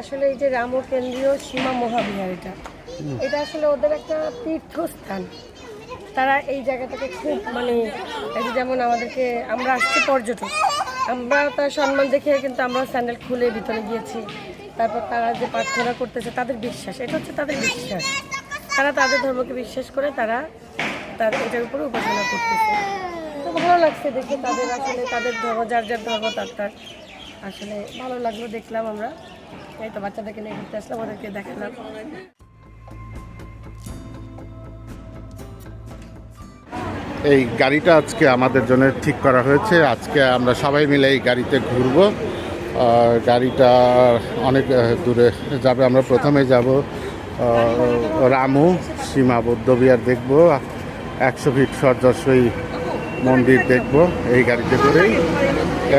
আসলে এই যে রাম কেন্দ্রীয় সীমা মহাবিহার এটা এটা আসলে ওদের একটা তীর্থস্থান। তারা এই জায়গাটাকে খুব মানে যেমন আমাদেরকে, আমরা আসছি পর্যটক। আমরা তার সম্মান দেখে কিন্তু আমরা স্যান্ডেল খুলে ভিতরে গিয়েছি। তারপর তারা যে প্রার্থনা করতেছে, তাদের বিশ্বাস, এটা হচ্ছে তাদের বিশ্বাস। তারা তাদের ধর্মকে বিশ্বাস করে তারা তার এটার উপরে উপাসনা করতেছে। তো ভালো লাগছে দেখে তাদের আসলে তাদের ধর্ম, যার যার ধর্ম তার তার। আসলে ভালো লাগল দেখলাম আমরা। এই তো বাচ্চাটাকে নিয়ে ঘুরতে আসলাম, ওদেরকে দেখালাম। এই গাড়িটা আজকে আমাদের জন্য ঠিক করা হয়েছে। আজকে আমরা সবাই মিলে এই গাড়িতে ঘুরবো। গাড়িটা অনেক দূরে যাবে। আমরা প্রথমে যাব রামু সীমা বৌদ্ধবিহার দেখব। একশো ফিট সর্যশ্বী মন্দির দেখব। এই গাড়িতে করেই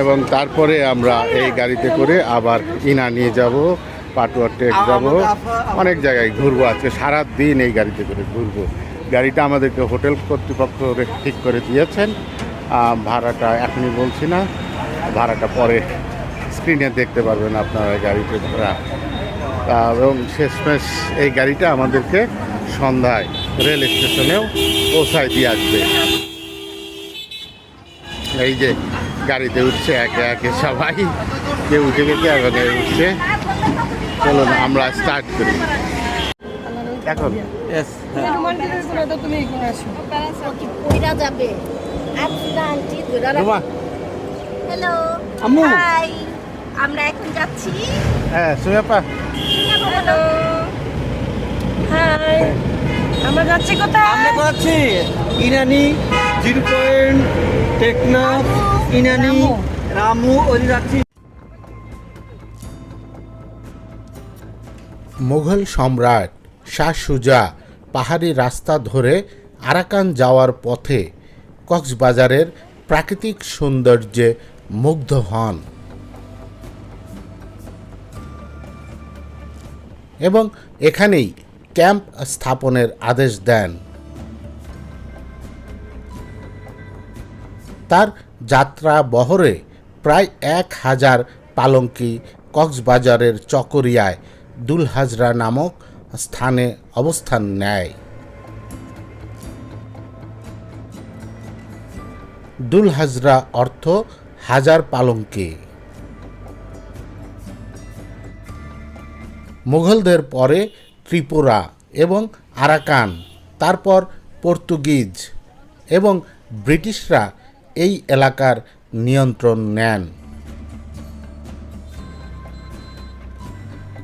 এবং তারপরে আমরা এই গাড়িতে করে আবার ইনা নিয়ে যাব পাটুয়া টেক যাব। অনেক জায়গায় ঘুরবো আজকে সারা দিন এই গাড়িতে করে ঘুরবো। গাড়িটা আমাদেরকে হোটেল কর্তৃপক্ষ ঠিক করে দিয়েছেন। ভাড়াটা এখনই বলছি না ভাড়াটা পরে স্ক্রিনে দেখতে পারবেন আপনারা গাড়িতে ভাড়া। এবং শেষমেশ এই গাড়িটা আমাদেরকে সন্ধ্যায় রেল স্টেশনেও পৌঁছায় দিয়ে আসবে। এই যে গাড়িতে উঠছে একে একে সবাই। কেউ উঠে গেছে এখন উঠছে। চলুন আমরা স্টার্ট করি। এখন? হ্যালো আম্মু। হাই আমরা এখন যাচ্ছি। হ্যাঁ সুয়াপা হ্যালো হাই আমরা যাচ্ছি কোথায়? আমরা করাচ্ছি ইনানি জিরো পয়েন্ট টেকনাফ ইনানি রামু। ওই যাচ্ছি মুঘল সম্রাট শাহ সুজা পাহাড়ি রাস্তা ধরে আরাকান যাওয়ার পথে কক্সবাজারের প্রাকৃতিক সৌন্দর্যে মুগ্ধ হন এবং এখানেই ক্যাম্প স্থাপনের আদেশ দেন। তার যাত্রা বহরে প্রায় এক হাজার পালঙ্কি কক্সবাজারের চকরিয়ায় দুলহাজরা নামক স্থানে অবস্থান নেয়। দুলহাজরা অর্থ হাজার পালঙ্কি। মুঘলদের পরে ত্রিপুরা এবং আরাকান, তারপর পর্তুগিজ এবং ব্রিটিশরা এই এলাকার নিয়ন্ত্রণ নেন।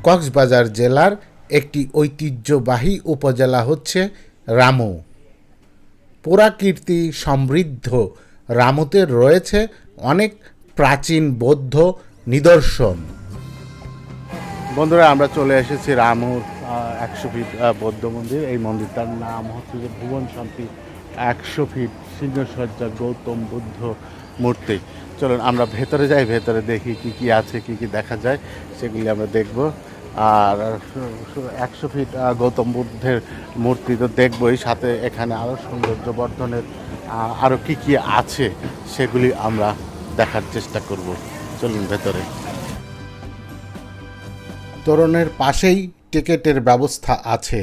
কক্সবাজার জেলার একটি ঐতিহ্যবাহী উপজেলা হচ্ছে রামু। পুরাকীর্তি সমৃদ্ধ রামুতে রয়েছে অনেক প্রাচীন বৌদ্ধ নিদর্শন। বন্ধুরা, আমরা চলে এসেছি রামুর একশো ফিট বৌদ্ধ মন্দির। এই মন্দিরটার নাম হচ্ছে যে ভুবন শান্তি, একশো ফিট। সিংহসজ্জা গৌতম বুদ্ধ মূর্তি। চলুন আমরা ভেতরে যাই ভেতরে দেখি কি কি আছে কি কি দেখা যায় সেগুলি আমরা দেখব। আর একশো ফিট গৌতম বুদ্ধের মূর্তি তো দেখবই সাথে এখানে আরও সৌন্দর্য বর্ধনের আরও কি কি আছে সেগুলি আমরা দেখার চেষ্টা করব। চলুন ভেতরে। তোরণের পাশেই টিকেটের ব্যবস্থা আছে।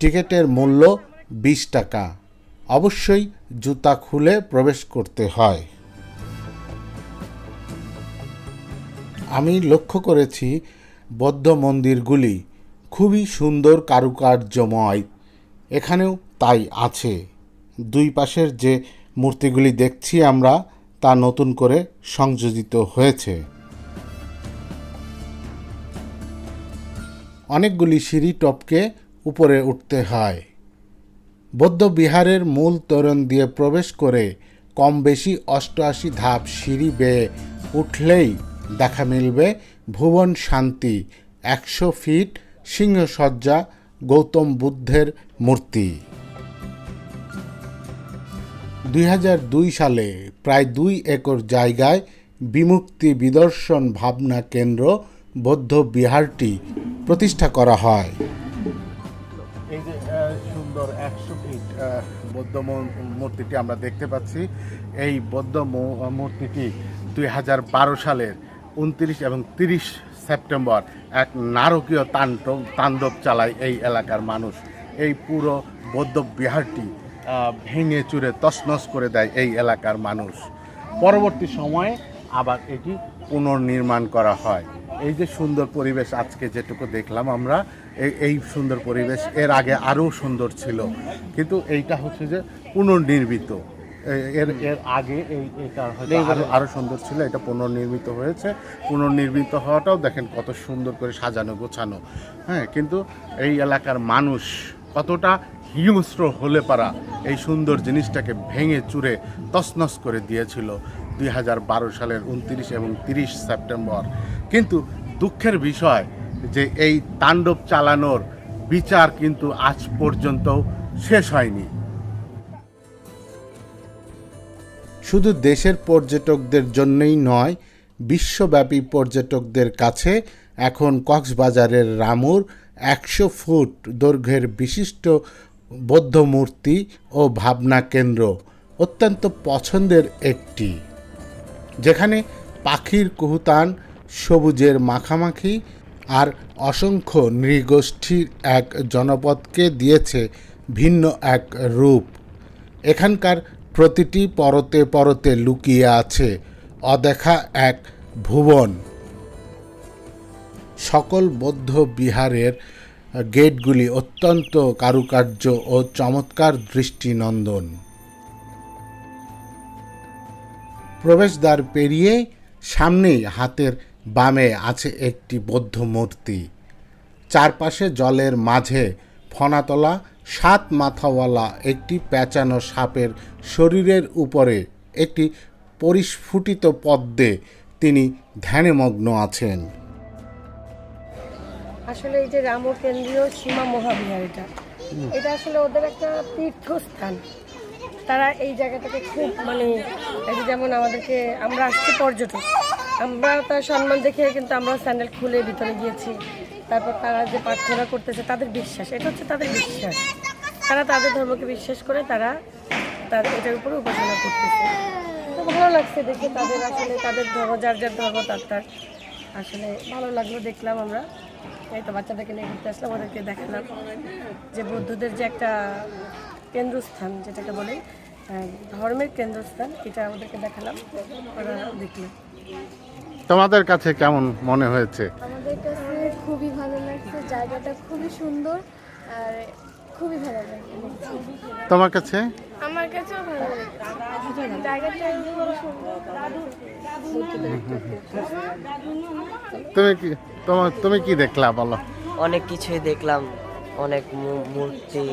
টিকেটের মূল্য বিশ টাকা। অবশ্যই জুতা খুলে প্রবেশ করতে হয়। আমি লক্ষ্য করেছি বৌদ্ধ মন্দিরগুলি খুবই সুন্দর কারুকার্যময়। এখানেও তাই আছে। দুই পাশের যে মূর্তিগুলি দেখছি আমরা, তা নতুন করে সংযোজিত হয়েছে। অনেকগুলি সিঁড়ি টপকে উপরে উঠতে হয়। বৌদ্ধ বিহারের মূল তোরণ দিয়ে প্রবেশ করে কম বেশি অষ্টআশি ধাপ সিঁড়ি বেয়ে উঠলেই দেখা মিলবে ভুবন শান্তি, একশো ফিট সিংহসজ্জা, গৌতম বুদ্ধের মূর্তি। দুই হাজার দুই সালে প্রায় দুই একর জায়গায় বিমুক্তি বিদর্শন ভাবনা কেন্দ্র বৌদ্ধ বিহারটি প্রতিষ্ঠা করা হয়। বৌদ্ধ মূর্তিটি আমরা দেখতে পাচ্ছি। এই বৌদ্ধ মূর্তিটি দুই হাজার বারো সালের উনত্রিশ এবং তিরিশ সেপ্টেম্বর এক নারকীয় তাণ্ডব তাণ্ডব চালায় এই এলাকার মানুষ। এই পুরো বৌদ্ধ বিহারটি ভেঙে চুরে তছনছ করে দেয় এই এলাকার মানুষ। পরবর্তী সময়ে আবার এটি পুনর্নির্মাণ করা হয়। এই যে সুন্দর পরিবেশ আজকে যেটুকু দেখলাম আমরা এই এই সুন্দর পরিবেশ এর আগে আরও সুন্দর ছিল। কিন্তু এইটা হচ্ছে যে পুনর্নির্মিত। এর এর আগে এই এটা হয়তো আরও আরও সুন্দর ছিল এটা পুনর্নির্মিত হয়েছে। পুনর্নির্মিত হওয়াটাও দেখেন কত সুন্দর করে সাজানো গোছানো। হ্যাঁ কিন্তু এই এলাকার মানুষ কতটা হিংস্র হলে পারা এই সুন্দর জিনিসটাকে ভেঙে চুরে তছনছ করে দিয়েছিল। দুই হাজার বারো সালের উনত্রিশ এবং তিরিশ সেপ্টেম্বর। কিন্তু দুঃখের বিষয় যে এই তাণ্ডব চালানোর বিচার কিন্তু আজ পর্যন্ত শেষ হয়নি। শুধু দেশের পর্যটকদের জন্যই নয়, বিশ্বব্যাপী পর্যটকদের কাছে এখন কক্সবাজারের রামুর একশো ফুট দৈর্ঘ্যের বিশিষ্ট বৌদ্ধ মূর্তি ও ভাবনা কেন্দ্র অত্যন্ত পছন্দের একটি, যেখানে পাখির কুহুতান সবুজের মাখামাখি আর অসংখ্য নৃগোষ্ঠীর এক জনপদকে দিয়েছে ভিন্ন এক রূপ। এখানকার প্রতিটি পরতে পরতে লুকিয়ে আছে অদেখা এক ভুবন। সকল বৌদ্ধ বিহারের গেটগুলি অত্যন্ত কারুকার্য ও চমৎকার দৃষ্টিনন্দন। প্রবেশদ্বার পেরিয়ে সামনেই হাতের বামে আছে একটি বৌদ্ধ মূর্তি। চারপাশে জলের মাঝে ফনাতলা, সাত মাথাওয়ালা একটি প্যাঁচানো সাপের শরীরের উপরে একটি পরিস্ফুটিত পদ্মে তিনি ধ্যানমগ্ন আছেন। আসলে এই যে রাম কেন্দ্রীয় সীমা মহাবিহার এটা এটা আসলে ওদের একটা তীর্থস্থান। তারা এই জায়গাটাকে খুব মানে যেমন আমাদেরকে, আমরা আসছি পর্যটক। আমরা তার সম্মান দেখে কিন্তু আমরা স্যান্ডেল খুলে ভিতরে গিয়েছি। তারপর তারা যে প্রার্থনা করতেছে, তাদের বিশ্বাস। এটা হচ্ছে তাদের বিশ্বাস। তারা তাদের ধর্মকে বিশ্বাস করে তারা তার এটার উপরে উপাসনা করতেছে। তো ভালো লাগছে দেখে তাদের আসলে তাদের ধর্ম, যার যার ধর্ম তার তার। আসলে ভালো লাগল দেখলাম আমরা। এই তো বাচ্চাটাকে নিয়ে ঘুরতে আসলাম, ওদেরকে দেখালাম যে বৌদ্ধদের যে একটা কেন্দ্রস্থান, যেটাকে বলে ধর্মের কেন্দ্রস্থান, এটা ওদেরকে দেখালাম। ওরা দেখল। তোমাদের কাছে কেমন মনে হয়েছে? আমাদের কাছে খুবই ভালো লাগছে জায়গাটা খুবই সুন্দর আর খুবই ভালো লাগছে। তোমার কাছে? আমার কাছেও ভালো লাগছে। জায়গাটা খুবই সুন্দর। তুমি কি তোমার তুমি কি দেখলা বলো? অনেক কিছুই দেখলাম অনেক মূর্তি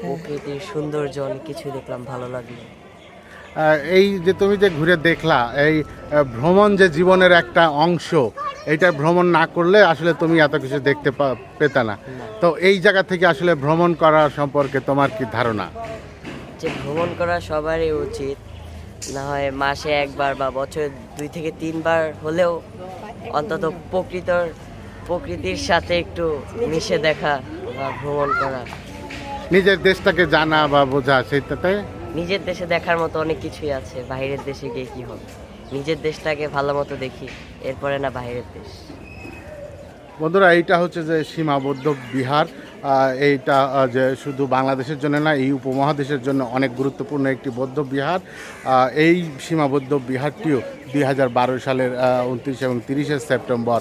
প্রকৃতির সৌন্দর্য অনেক কিছুই দেখলাম ভালো লাগল। এই যে তুমি যে ঘুরে দেখলা এই ভ্রমণ যে জীবনের একটা অংশ এইটা ভ্রমণ না করলে আসলে তুমি এত কিছু দেখতে পেতে না। তো এই জায়গা থেকে আসলে ভ্রমণ করা সম্পর্কে তোমার কি ধারণা? যে ভ্রমণ করা সবারই উচিত। না হয় মাসে একবার বা বছরে দুই থেকে তিনবার হলেও অন্তত প্রকৃতর প্রকৃতির সাথে একটু মিশে দেখা বা ভ্রমণ করা। নিজের দেশটাকে জানা বা বোঝা সেটাতে নিজের দেশে দেখার মতো অনেক কিছুই আছে। বাইরের দেশে গিয়ে কি হবে? নিজের দেশটাকে ভালো মতো দেখি, এরপরে না বাইরের দেশ। বন্ধুরা এইটা হচ্ছে যে সীমাবদ্ধ বিহার। এইটা যে শুধু বাংলাদেশের জন্য না এই উপমহাদেশের জন্য অনেক গুরুত্বপূর্ণ একটি বৌদ্ধ বিহার। এই সীমাবদ্ধ বিহারটিও দুই হাজার বারো সালের উনত্রিশ এবং তিরিশে সেপ্টেম্বর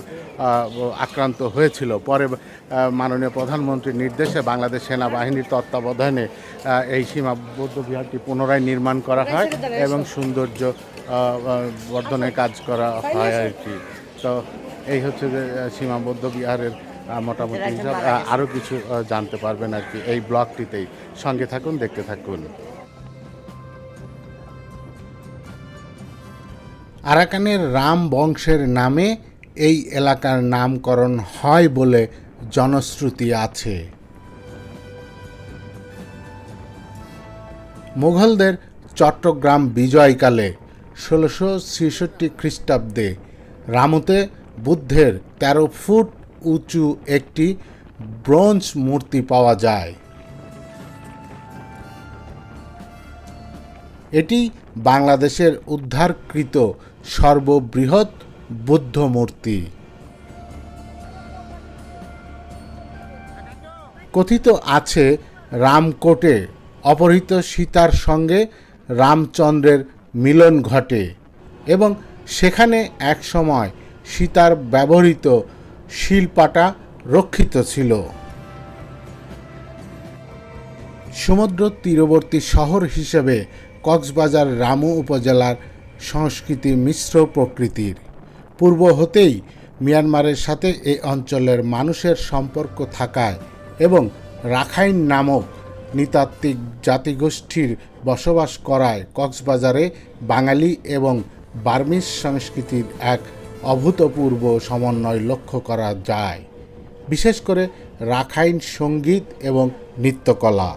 আক্রান্ত হয়েছিল। পরে মাননীয় প্রধানমন্ত্রীর নির্দেশে বাংলাদেশ সেনাবাহিনীর তত্ত্বাবধানে এই সীমাবদ্ধ বিহারটি পুনরায় নির্মাণ করা হয় এবং সৌন্দর্য বর্ধনের কাজ করা হয় আর কি। তো এই হচ্ছে যে সীমাবদ্ধ বিহারের মোটামুটি হিসাব আরও কিছু জানতে পারবেন আর কি এই ব্লগটিতেই সঙ্গে থাকুন দেখতে থাকুন। আরাকানের রাম বংশের নামে এই এলাকার নামকরণ হয় বলে জনশ্রুতি আছে। মুঘলদের চট্টগ্রাম বিজয়কালে ষোলোশো ছেষট্টি খ্রিস্টাব্দে রামুতে বুদ্ধের ১৩ ফুট উঁচু একটি ব্রোঞ্জ মূর্তি পাওয়া যায়। এটি বাংলাদেশের উদ্ধারকৃত সর্ববৃহৎ বুদ্ধ মূর্তি। কথিত আছে, রামকোটে অপহৃত সীতার সঙ্গে রামচন্দ্রের মিলন ঘটে এবং সেখানে একসময় সীতার ব্যবহৃত শিলপাটা রক্ষিত ছিল। সমুদ্র তীরবর্তী শহর হিসেবে কক্সবাজার রামু উপজেলার সংস্কৃতি মিশ্র প্রকৃতির। পূর্ব হতেই মিয়ানমারের সাথে এই অঞ্চলের মানুষের সম্পর্ক থাকায় এবং রাখাইন নামক নৃতাত্ত্বিক জাতিগোষ্ঠীর বসবাস করায় কক্সবাজারে বাঙালি এবং বার্মিজ সংস্কৃতির এক অভূতপূর্ব সমন্বয় লক্ষ্য করা যায়। বিশেষ করে রাখাইন সংগীত এবং নৃত্যকলা।